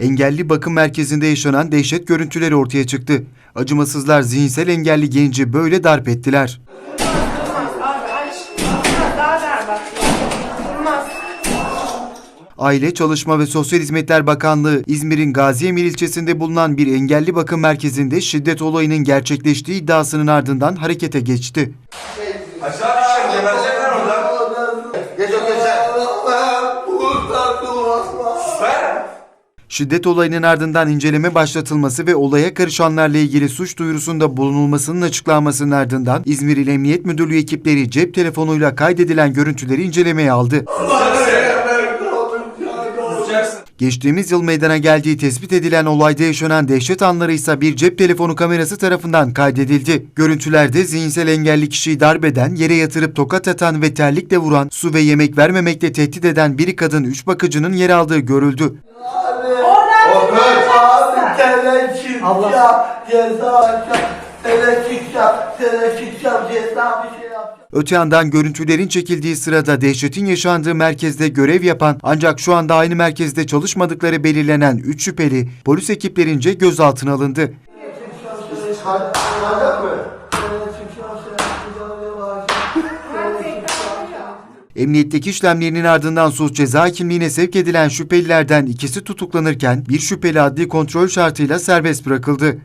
Engelli bakım merkezinde yaşanan dehşet görüntüleri ortaya çıktı. Acımasızlar zihinsel engelli genci böyle darp ettiler. Aile, Çalışma ve Sosyal Hizmetler Bakanlığı İzmir'in Gaziemir ilçesinde bulunan bir engelli bakım merkezinde şiddet olayının gerçekleştiği iddiasının ardından harekete geçti. Aşağı düşeceğim orada. Geç o. Şiddet olayının ardından inceleme başlatılması ve olaya karışanlarla ilgili suç duyurusunda bulunulmasının açıklanmasının ardından İzmir İl Emniyet Müdürlüğü ekipleri cep telefonuyla kaydedilen görüntüleri incelemeye aldı. Geçtiğimiz yıl meydana geldiği tespit edilen olayda yaşanan dehşet anları ise bir cep telefonu kamerası tarafından kaydedildi. Görüntülerde zihinsel engelli kişiyi darbeden, yere yatırıp tokat atan ve terlikle vuran, su ve yemek vermemekle tehdit eden bir kadın üç bakıcının yer aldığı görüldü. Tele çıkacak ceza ceza bir şey yapacak. Öte yandan görüntülerin çekildiği sırada dehşetin yaşandığı merkezde görev yapan ancak şu anda aynı merkezde çalışmadıkları belirlenen 3 şüpheli polis ekiplerince gözaltına alındı. Kalacak mı? Emniyetteki işlemlerinin ardından suç ceza kimliğine sevk edilen şüphelilerden ikisi tutuklanırken bir şüpheli adli kontrol şartıyla serbest bırakıldı.